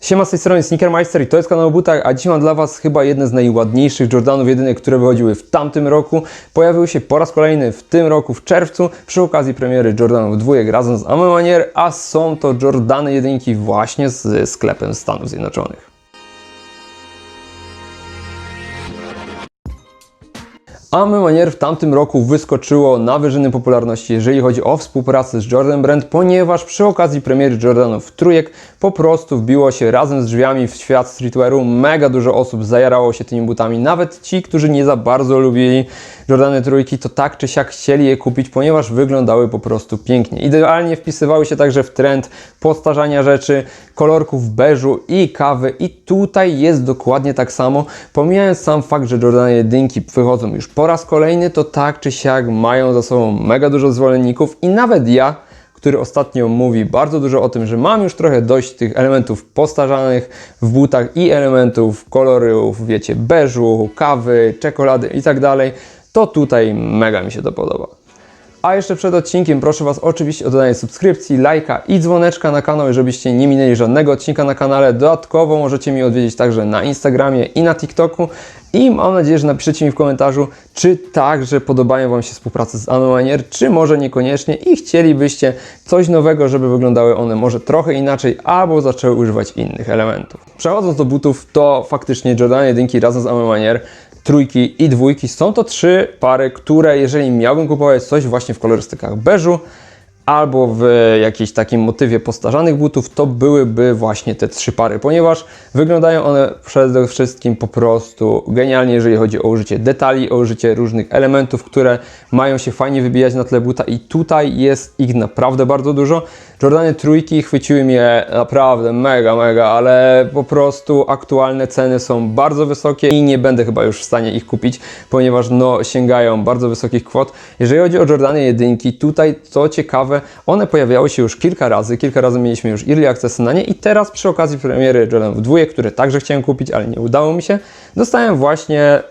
Siema, z tej strony Sneakermeister i to jest kanał butach, a dziś mam dla Was chyba jedne z najładniejszych Jordanów jedynek, które wychodziły w tamtym roku. Pojawiły się po raz kolejny w tym roku, w czerwcu, przy okazji premiery Jordanów dwójek razem z Ame Manier, a są to Jordany jedynki właśnie z sklepem Stanów Zjednoczonych. Amy Manier w tamtym roku wyskoczyło na wyżyny popularności, jeżeli chodzi o współpracę z Jordan Brand, ponieważ przy okazji premiery Jordanów trójek po prostu wbiło się razem z drzwiami w świat streetwearu. Mega dużo osób zajarało się tymi butami, nawet ci, którzy nie za bardzo lubili Jordany trójki, to tak czy siak chcieli je kupić, ponieważ wyglądały po prostu pięknie. Idealnie wpisywały się także w trend postarzania rzeczy, kolorków beżu i kawy i tutaj jest dokładnie tak samo. Pomijając sam fakt, że Jordany jedynki wychodzą już po raz kolejny, to tak czy siak mają za sobą mega dużo zwolenników i nawet ja, który ostatnio mówi bardzo dużo o tym, że mam już trochę dość tych elementów postarzanych w butach i elementów kolorów, wiecie, beżu, kawy, czekolady i tak dalej, to tutaj mega mi się to podoba. A jeszcze przed odcinkiem proszę Was oczywiście o dodanie subskrypcji, lajka i dzwoneczka na kanał, żebyście nie minęli żadnego odcinka na kanale. Dodatkowo możecie mi odwiedzić także na Instagramie i na TikToku. I mam nadzieję, że napiszecie mi w komentarzu, czy także podobają Wam się współpracy z Anną Manier, czy może niekoniecznie i chcielibyście coś nowego, żeby wyglądały one może trochę inaczej, albo zaczęły używać innych elementów. Przechodząc do butów, to faktycznie Jordan 1 razem z Anną Manier trójki i dwójki. Są to trzy pary, które jeżeli miałbym kupować coś właśnie w kolorystykach beżu albo w jakiejś takim motywie postarzanych butów, to byłyby właśnie te trzy pary, ponieważ wyglądają one przede wszystkim po prostu genialnie, jeżeli chodzi o użycie detali, o użycie różnych elementów, które mają się fajnie wybijać na tle buta i tutaj jest ich naprawdę bardzo dużo. Jordany trójki chwyciły mnie naprawdę mega, mega, ale po prostu aktualne ceny są bardzo wysokie i nie będę chyba już w stanie ich kupić, ponieważ no sięgają bardzo wysokich kwot. Jeżeli chodzi o Jordany jedynki, tutaj co ciekawe, one pojawiały się już kilka razy, kilka razy mieliśmy już early access na nie i teraz przy okazji premiery Jordanów dwójek, które także chciałem kupić, ale nie udało mi się, dostałem właśnie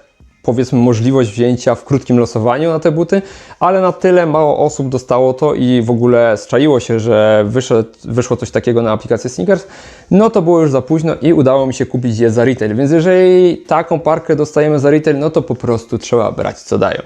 powiedzmy możliwość wzięcia w krótkim losowaniu na te buty, ale na tyle mało osób dostało to i w ogóle strzaiło się, że wyszedł, wyszło coś takiego na aplikację Sneakers, no to było już za późno i udało mi się kupić je za retail. Więc jeżeli taką parkę dostajemy za retail, no to po prostu trzeba brać co dają.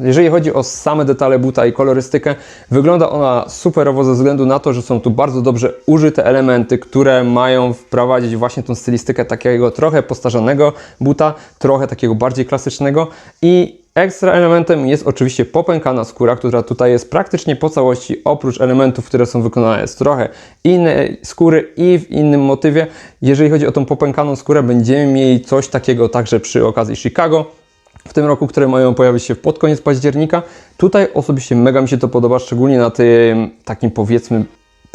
Jeżeli chodzi o same detale buta i kolorystykę, wygląda ona superowo ze względu na to, że są tu bardzo dobrze użyte elementy, które mają wprowadzić właśnie tą stylistykę takiego trochę postarzanego buta, trochę takiego bardziej klasycznego i Ekstra elementem jest oczywiście popękana skóra, która tutaj jest praktycznie po całości, oprócz elementów, które są wykonane z trochę innej skóry i w innym motywie. Jeżeli chodzi o tą popękaną skórę, będziemy mieli coś takiego także przy okazji Chicago w tym roku, które mają pojawić się pod koniec października. Tutaj osobiście mega mi się to podoba, szczególnie na tym takim powiedzmy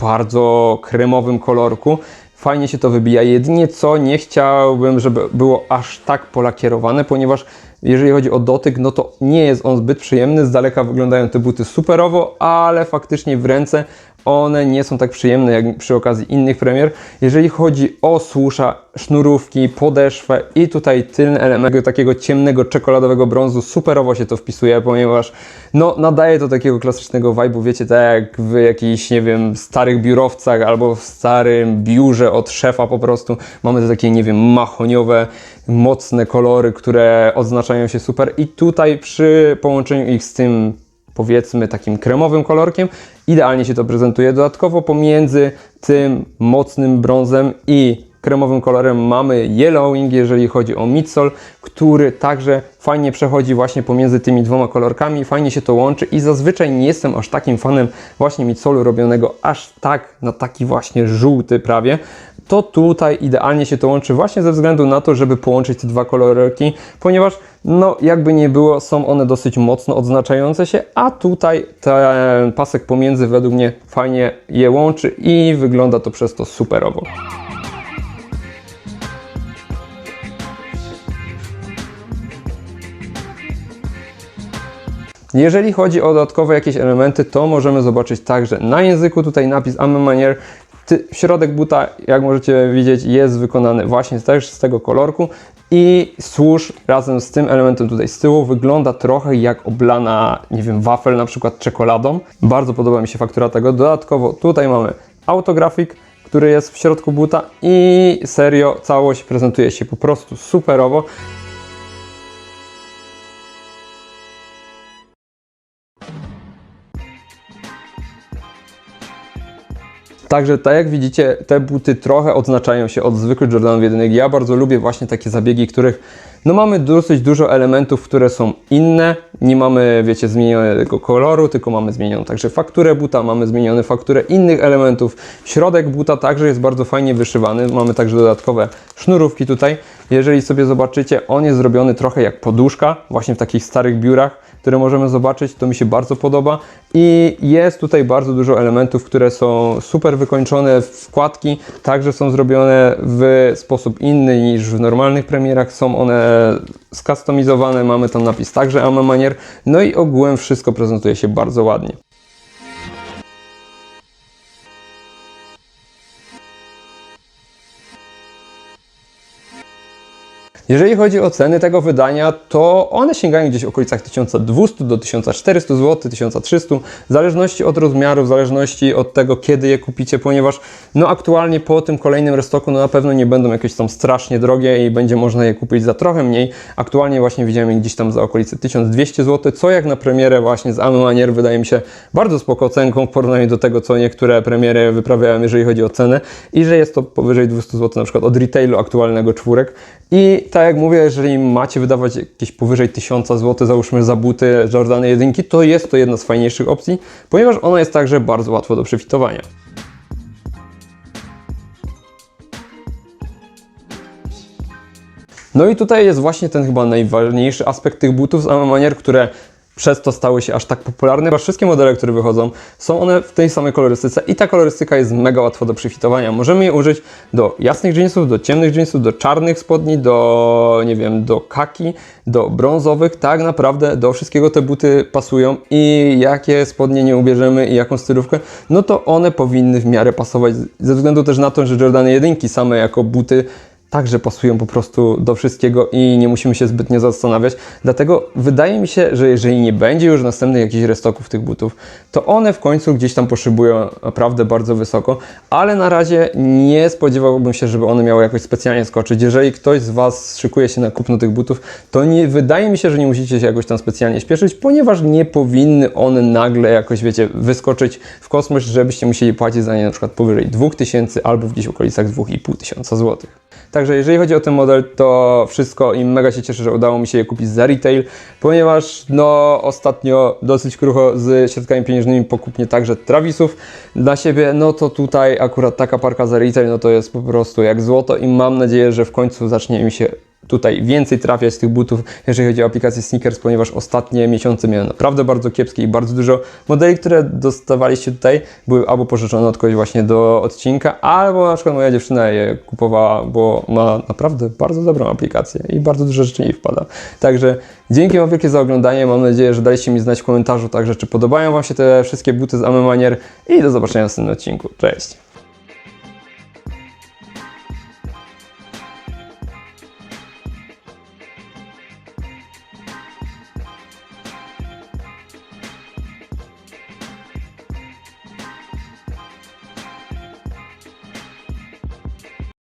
bardzo kremowym kolorku. Fajnie się to wybija. Jedynie co nie chciałbym, żeby było aż tak polakierowane, ponieważ jeżeli chodzi o dotyk, no to nie jest on zbyt przyjemny. Z daleka wyglądają te buty superowo, ale faktycznie w ręce one nie są tak przyjemne jak przy okazji innych premier. Jeżeli chodzi o słusza, sznurówki, podeszwę i tutaj tylny element takiego ciemnego czekoladowego brązu, superowo się to wpisuje, ponieważ no, nadaje to takiego klasycznego vibe'u, wiecie, tak jak w jakichś, nie wiem, starych biurowcach albo w starym biurze od szefa po prostu. Mamy te takie, nie wiem, mahoniowe, mocne kolory, które odznaczają się super i tutaj przy połączeniu ich z tym powiedzmy takim kremowym kolorkiem. Idealnie się to prezentuje. Dodatkowo pomiędzy tym mocnym brązem i kremowym kolorem mamy yellowing, jeżeli chodzi o midsole, który także fajnie przechodzi właśnie pomiędzy tymi dwoma kolorkami, fajnie się to łączy i zazwyczaj nie jestem aż takim fanem właśnie midsolu robionego aż tak na taki właśnie żółty prawie, to tutaj idealnie się to łączy właśnie ze względu na to, żeby połączyć te dwa kolorki, ponieważ no jakby nie było, są one dosyć mocno odznaczające się, a tutaj ten pasek pomiędzy według mnie fajnie je łączy i wygląda to przez to superowo. Jeżeli chodzi o dodatkowe jakieś elementy, to możemy zobaczyć także na języku tutaj napis Ame Manier. Środek buta, jak możecie widzieć, jest wykonany właśnie też z tego kolorku i służ razem z tym elementem tutaj z tyłu wygląda trochę jak oblana, nie wiem, wafel na przykład czekoladą. Bardzo podoba mi się faktura tego. Dodatkowo tutaj mamy autografik, który jest w środku buta i serio całość prezentuje się po prostu superowo. Także tak jak widzicie, te buty trochę odznaczają się od zwykłych Jordanów jedynek. Ja bardzo lubię właśnie takie zabiegi, których no mamy dosyć dużo elementów, które są inne. Nie mamy, wiecie, zmienionego koloru, tylko mamy zmienioną także fakturę buta, mamy zmienioną fakturę innych elementów. Środek buta także jest bardzo fajnie wyszywany. Mamy także dodatkowe sznurówki tutaj. Jeżeli sobie zobaczycie, on jest zrobiony trochę jak poduszka, właśnie w takich starych biurach które możemy zobaczyć, to mi się bardzo podoba. I jest tutaj bardzo dużo elementów, które są super wykończone, wkładki także są zrobione w sposób inny niż w normalnych premierach, są one skustomizowane, mamy tam napis także Ama Manier, no i ogółem wszystko prezentuje się bardzo ładnie. Jeżeli chodzi o ceny tego wydania, to one sięgają gdzieś w okolicach 1200 do 1400 zł, 1300, w zależności od rozmiaru, w zależności od tego, kiedy je kupicie, ponieważ no aktualnie po tym kolejnym restoku no na pewno nie będą jakieś tam strasznie drogie i będzie można je kupić za trochę mniej. Aktualnie właśnie widziałem je gdzieś tam za okolice 1200 zł, co jak na premierę właśnie z Amy wydaje mi się bardzo spoko ocenką w porównaniu do tego, co niektóre premiery wyprawiają, jeżeli chodzi o cenę i że jest to powyżej 200 zł na przykład od retailu aktualnego czwórek i tak jak mówię, jeżeli macie wydawać jakieś powyżej 1000 zł, załóżmy za buty Jordany 1, to jest to jedna z fajniejszych opcji, ponieważ ona jest także bardzo łatwo do przefitowania. No i tutaj jest właśnie ten chyba najważniejszy aspekt tych butów z Ama Manier, które przez to stały się aż tak popularne, ponieważ wszystkie modele, które wychodzą, są one w tej samej kolorystyce i ta kolorystyka jest mega łatwa do przyfitowania. Możemy je użyć do jasnych jeansów, do ciemnych jeansów, do czarnych spodni, do, nie wiem, do kaki, do brązowych. Tak naprawdę do wszystkiego te buty pasują i jakie spodnie nie ubierzemy i jaką stylówkę, no to one powinny w miarę pasować, ze względu też na to, że Jordany jedynki same jako buty także pasują po prostu do wszystkiego i nie musimy się zbytnio zastanawiać. Dlatego wydaje mi się, że jeżeli nie będzie już następnych jakichś restoków tych butów, to one w końcu gdzieś tam poszybują naprawdę bardzo wysoko, ale na razie nie spodziewałbym się, żeby one miały jakoś specjalnie skoczyć. Jeżeli ktoś z Was szykuje się na kupno tych butów, to nie, wydaje mi się, że nie musicie się jakoś tam specjalnie śpieszyć, ponieważ nie powinny one nagle jakoś, wiecie, wyskoczyć w kosmos, żebyście musieli płacić za nie na przykład powyżej 2000 albo gdzieś w okolicach 2500 złotych. Także jeżeli chodzi o ten model, to wszystko i mega się cieszę, że udało mi się je kupić za retail, ponieważ no ostatnio dosyć krucho z środkami pieniężnymi pokupnie także Travisów. Dla siebie, no to tutaj akurat taka parka za retail, no to jest po prostu jak złoto i mam nadzieję, że w końcu zacznie mi się tutaj więcej trafiać z tych butów, jeżeli chodzi o aplikację Sneakers, ponieważ ostatnie miesiące miałem naprawdę bardzo kiepskie i bardzo dużo modeli, które dostawaliście tutaj, były albo pożyczone od kogoś właśnie do odcinka, albo na przykład moja dziewczyna je kupowała, bo ma naprawdę bardzo dobrą aplikację i bardzo dużo rzeczy jej wpada. Także dzięki Wam wielkie za oglądanie, mam nadzieję, że daliście mi znać w komentarzu także, czy podobają Wam się te wszystkie buty z Amy Manier i do zobaczenia w następnym odcinku. Cześć!